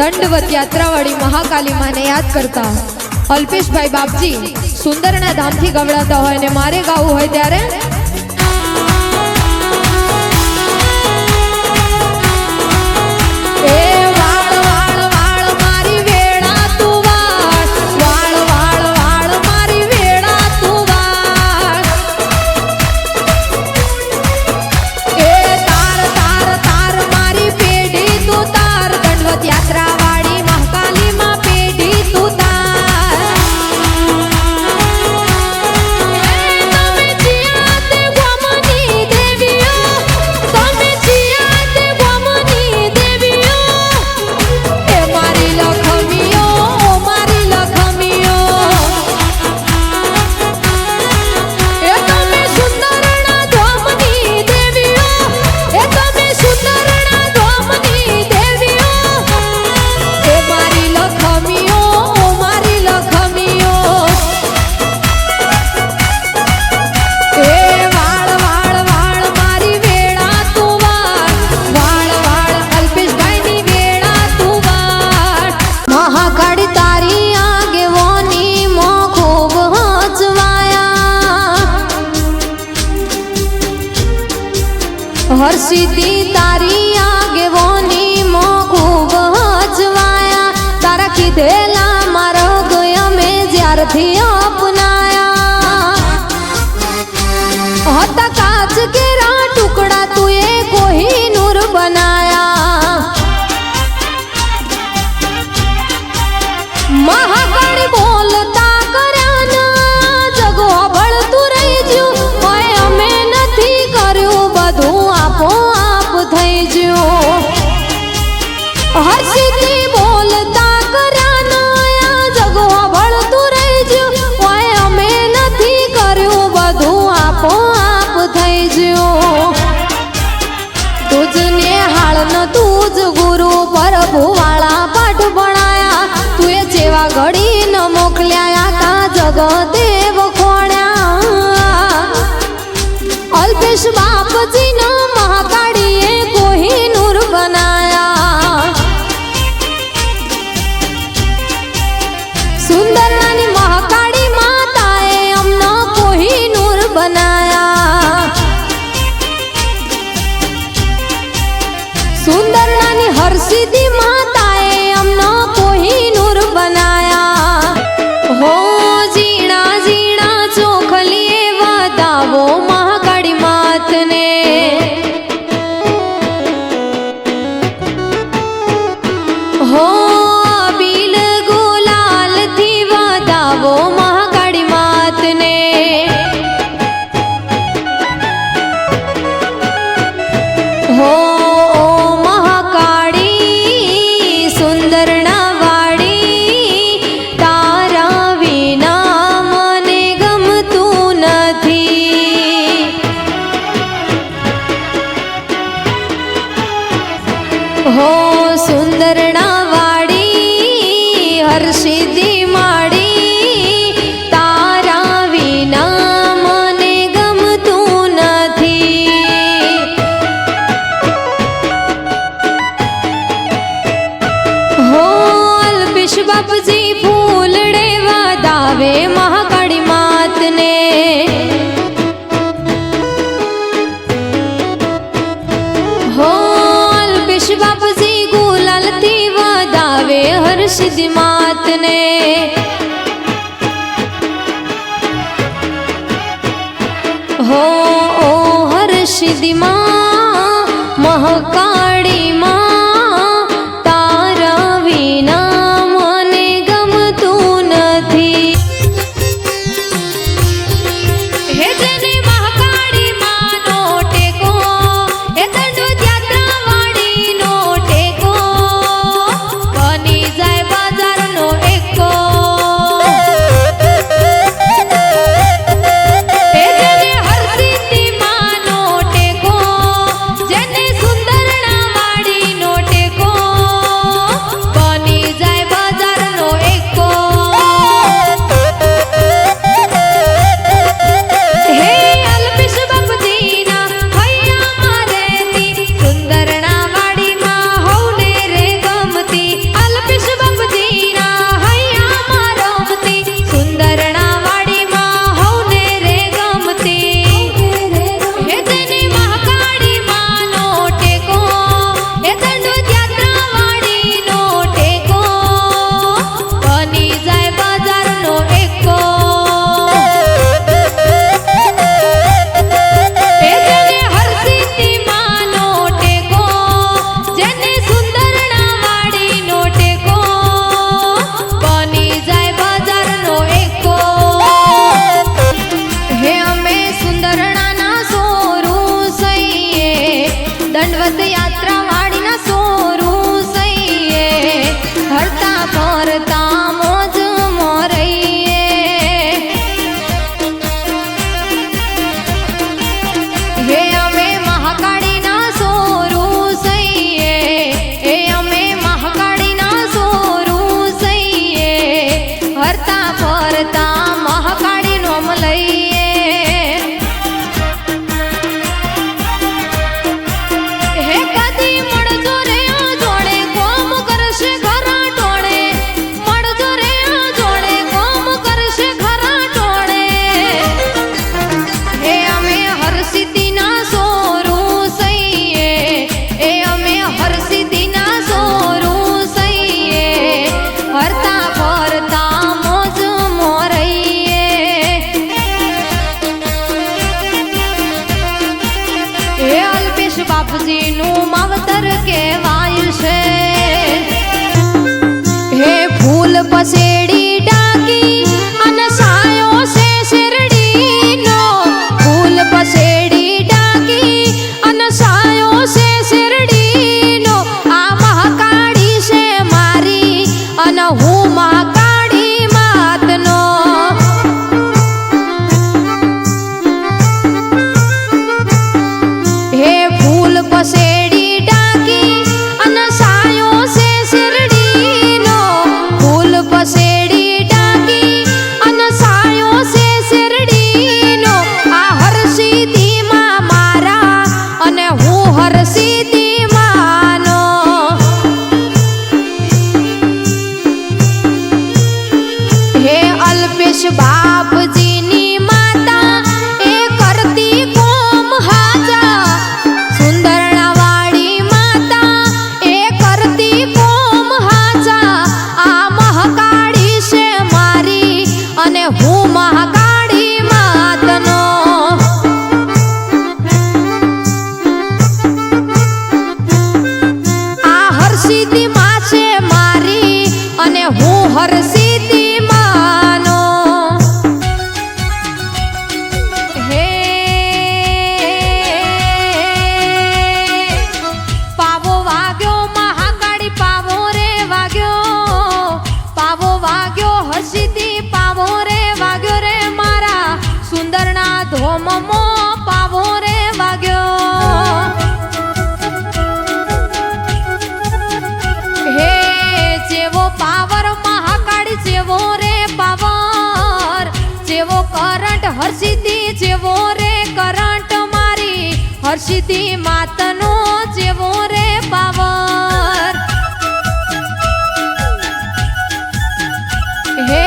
દંડવત યાત્રાવાળી મહાકાલી માને યાદ કરતા અલ્પેશભાઈ બાપજી, સુંદરના ધામથી ગવડાતા હોય ને મારે ગાવું હોય ત્યારે નદીમાં મહાકાલ જેવો રે કરંટ મારી હર્ષિતી માતનો, જેવો રે પાવર. હે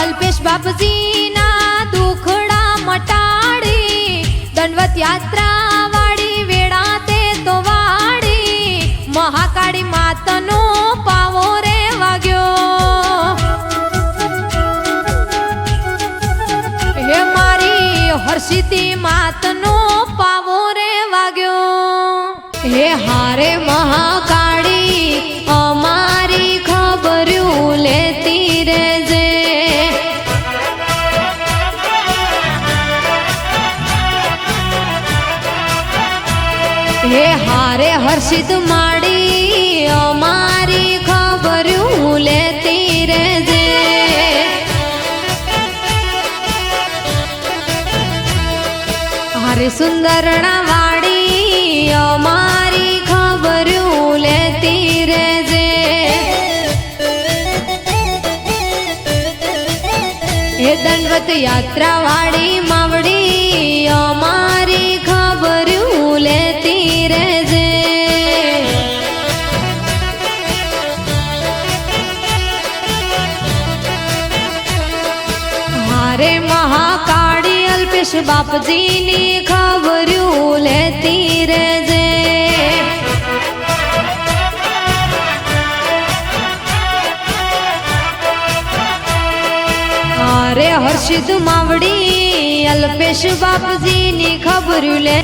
અલ્પેશ બાપજીના દુખડા મટાડી દંડવત યાત્રા હર્ષિત માડી, અમારી ખબર્યું લેતી રહેજે. હારે સુંદરણા વાડી, અમારી ખબર્યું લેતી રહેજે. હે દંડવત યાત્રા વાળી અલ્પેશ બાપજીની ખબર્યું લેતી રહેજે. હારે હર્ષિત માવડી અલ્પેશ બાપજીની ખબર્યું લે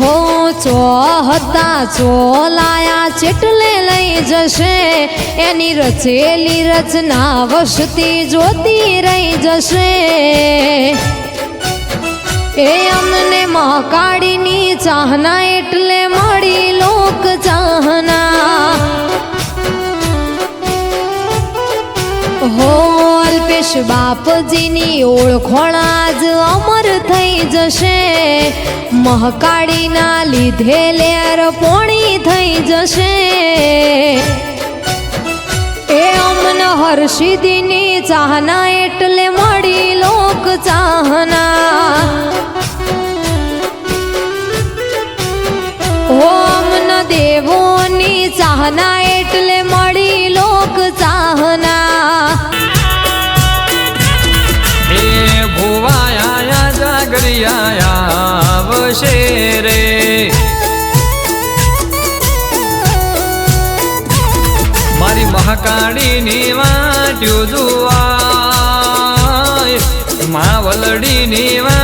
હો, ચો હતા, ચો લાયા, ચેટલે લઈ જશે? એની રચેલી રચના વસતી જોતી રહી જશે. એ અમને મહાકાળીની ચાહના, એટલે મળી લોક ચાહના. હો અલ્પેશ બાપજીની ઓળખોણ આજ અમર થઈ જશે. મહકાળીના લીધે લેર પોણી થઈ જશે. એ અમન હર્ષિદીની ચાહના એટલે મળી લોક ચાહના. ઓમ ન દેવોની ચાહના એટલે જાગરિયા આવશે રે. મારી મહાકાળીની વાટ્યું જુવાય માવલડીની વાટ્યું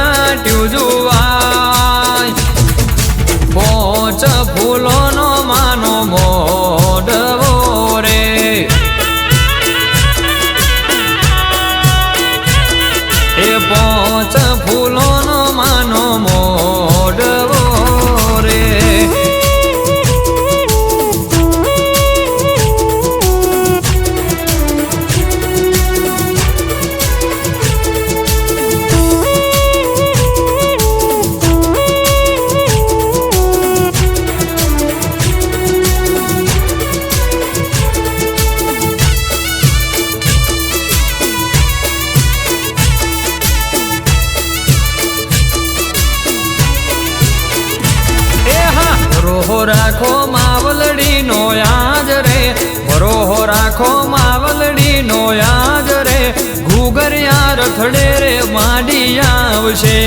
ઘૂગરિયા રથડે રે માંડી આવશે.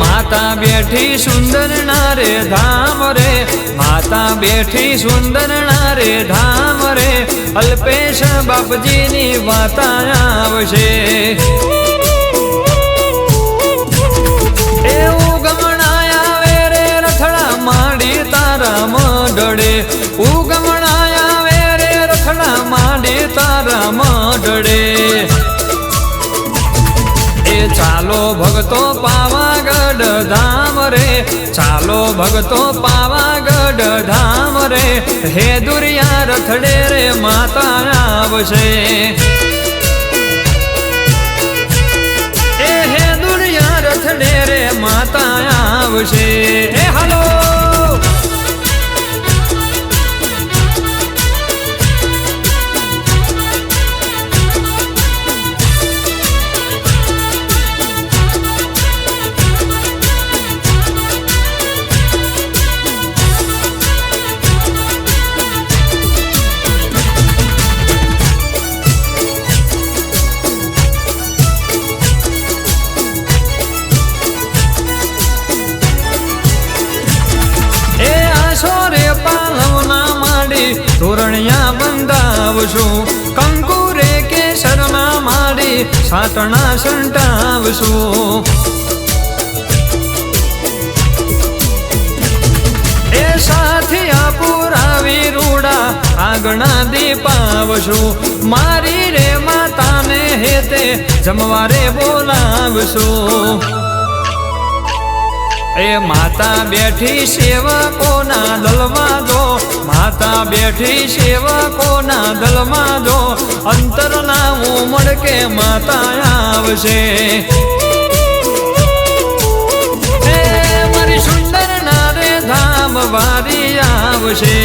માતા બેઠી સુંદર નારે ધામ રે, માતા બેઠી સુંદર નારે ધામ રે, અલ્પેશ બાપજીની વાતા આવશે. ભગતો પાવાગઢ ધામ રે, ચાલો ભગતો પાવાગઢ ધામ રે, હે દુરિયા રથડે રે માતા આવશે. એ હે દુરિયા રથડે રે માતા આવશે. એ સંટાવશો સંટાવશું. એ સાથી પુરાવી રૂડા આગણા દીપાવશું. મારી રે માતાને હેતે જમવારે બોલાવશું. એ માતા બેઠી સેવકોના દલમાં જો, માતા બેઠી સેવકોના દલમાં જો, અંતરના ઉમળ કે માતા આવશે. મારી સુંદર નારે ધામ વારી આવશે.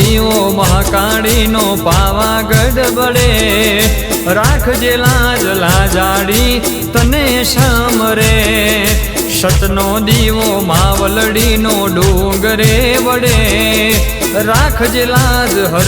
દીવો મહાકાળીનો પાવાગઢ બળે. રાખજે લાજ લાજાડી તને સામરે. સતનો દીવો માવલડીનો ડુંગરે વડે રાખજે લાજ હર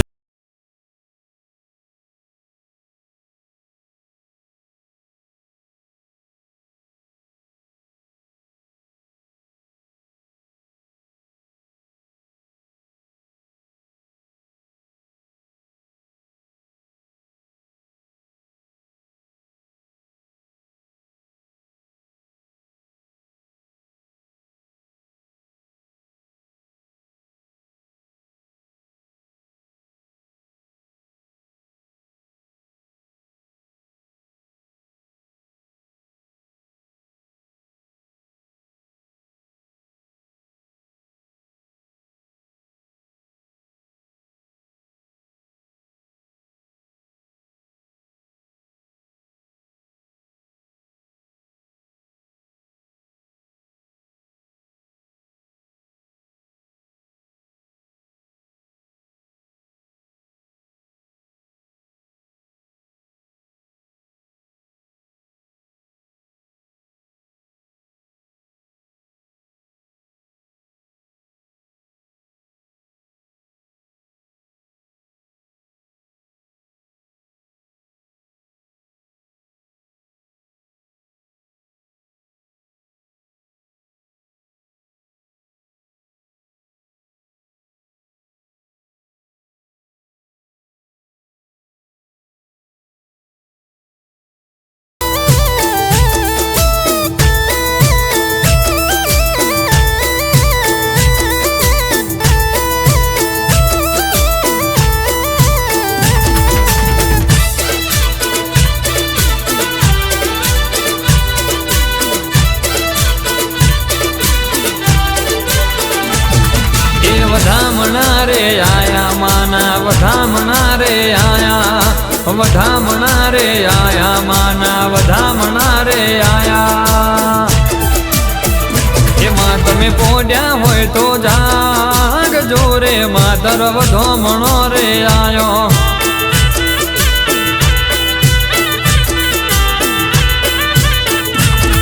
પોડ્યા હોય તો જાગ જોરે માતર વધોમણો રે, આયો.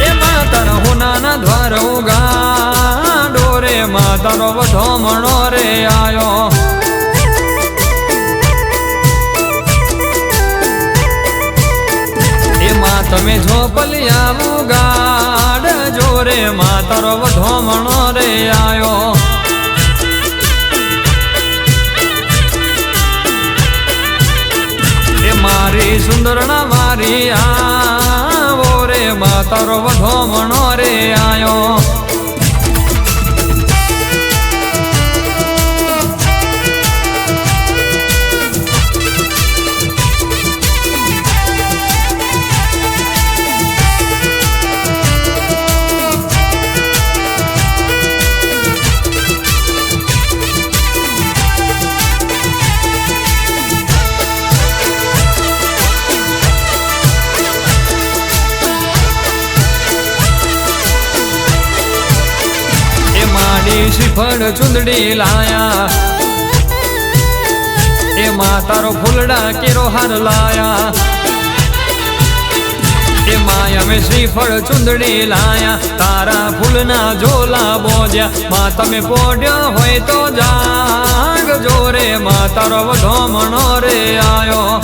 એ માતર હુનાના દ્વાર ઉગા ડોરે માતર વધોમણો રે, આયો. તમે ઝોપલિયા ગાડ જોરે માતર વધોમણો રે આયો. મારી સુંદરના મારી આવો રે માતારો વધોમણો રે આયો. માડી ચુંદડી લાયા। એમાં તારો ફૂલડા કેરો હાર લાયા। એમાં અમે શ્રીફળ ચુંદડી લાયા। તારા ફૂલના ઝોલા બોજ્યા। માં તમે પોડ્યો હોય તો જાગ જોરે માતારો વધોમણો રે આયો।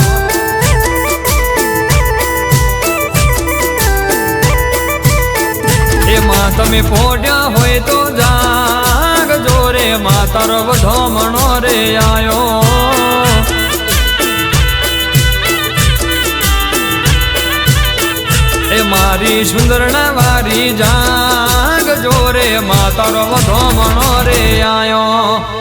એમાં તમે પોડ્યા હોય તો જોરે માતર વધોમણો રે આયો. એ મારી સુંદર વારી જાગ જોરે માતર વધોમણો રે આયો.